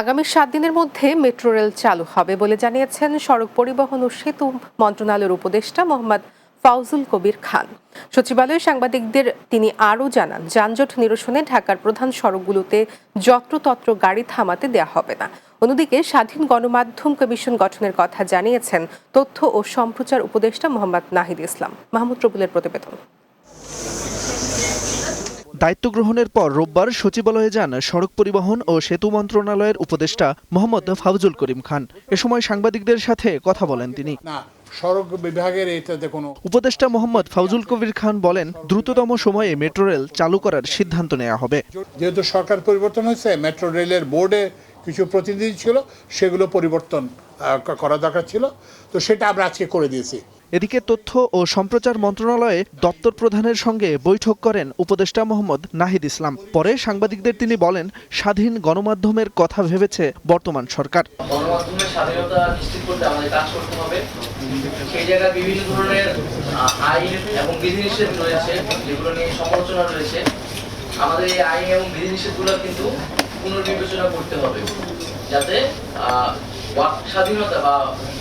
আগামী সাত দিনের মধ্যে মেট্রো রেল চালু হবে বলে জানিয়েছেন সড়ক পরিবহন ও সেতু মন্ত্রণালয়ের উপদেষ্টা মোহাম্মদ ফাউজুল কবির খান। সচিবালয়ে সাংবাদিকদের তিনি আরও জানান, যানজট নিরসনে ঢাকার প্রধান সড়কগুলোতে যত্রতত্র গাড়ি থামাতে দেয়া হবে না। অন্যদিকে স্বাধীন গণমাধ্যম কমিশন গঠনের কথা জানিয়েছেন তথ্য ও সম্প্রচার উপদেষ্টা মোহাম্মদ নাহিদ ইসলাম। মাহমুদ রবুলের প্রতিবেদন। দায়িত্ব গ্রহণের পর রোববার সচিবালয়ে যান সড়ক পরিবহন ও সেতু মন্ত্রণালয়ের উপদেষ্টা মোহাম্মদ ফাউজুল করিম খান। এ সময় সাংবাদিকদের সাথে কথা বলেন তিনি। সড়ক বিভাগের এটাতে কোনো উপদেষ্টা মোহাম্মদ ফাউজুল কবির খান বলেন দ্রুততম সময়ে মেট্রো রেল চালু করার সিদ্ধান্ত নেওয়া হবে। যেহেতু সরকার পরিবর্তন হয়েছে মেট্রো রেলের বোর্ডে কিছু প্রতিনিধি ছিল সেগুলো পরিবর্তন করা দরকার ছিল। তো সেটা আমরা আজকে করে দিয়েছি। এদিকে তথ্য ও সম্প্রচার মন্ত্রণালয়ে দপ্তর প্রধানের সঙ্গে বৈঠক করেন উপদেষ্টা মোহাম্মদ নাহিদ ইসলাম। পরে সাংবাদিকদের তিনি বলেন, স্বাধীন গণমাধ্যমের কথা ভেবেছে বর্তমান সরকার। গণমাধ্যমের স্বাধীনতা নিশ্চিত করতে আমাদের কাজ করতে হবে। সেই জায়গায় বিভিন্ন ধরনের আইন এবং বিধিনিষেধ রয়েছে, যেগুলো নিয়ে সমালোচনা রয়েছে। আমাদের এই আইন এবং বিধিনিষেধগুলো কিন্তু পুনর্বিবেচনা করতে হবে। যাতে স্বাধীনতা বা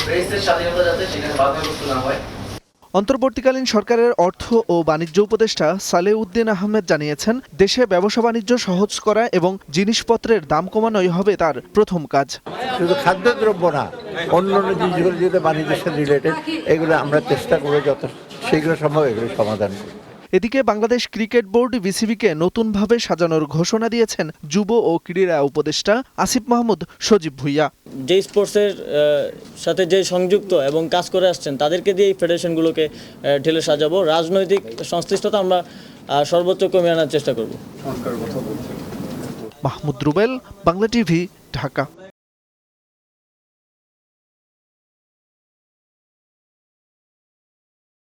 প্রেসের স্বাধীনতা যাতে সেখানে বাধাগ্রস্ত না হয়। অন্তর্বর্তীকালীন সরকারের অর্থ ও বাণিজ্য উপদেষ্টা সালেউদ্দিন আহমেদ জানিয়েছেন দেশে ব্যবসা বাণিজ্য সহজ করা এবং জিনিসপত্রের দাম কমানোই হবে তার প্রথম কাজ। শুধু খাদ্যদ্রব্য না অন্য অন্য জিনিসগুলো যেগুলো বাণিজ্যের সাথে রিলেটেড এগুলো আমরা চেষ্টা করে যত শীঘ্র সম্ভব এগুলো সমাধান করি। এদিকে বাংলাদেশ ক্রিকেট বোর্ড বিসিবিকে নতুনভাবে সাজানোর ঘোষণা দিয়েছেন যুব ও ক্রীড়া উপদেষ্টা আসিফ মাহমুদ সজীব ভুইয়া। যে স্পোর্টসের সাথে যে সংযুক্ত এবং কাজ করে আসছেন তাদেরকে দিয়ে এই ফেডারেশনগুলোকে ঢেলে সাজাবো। রাজনৈতিক সংশ্লিষ্টতা আমরা সর্বোচ্চ কমিয়ে আনার চেষ্টা করব। মাহমুদ রুবেল বাংলা টিভি ঢাকা।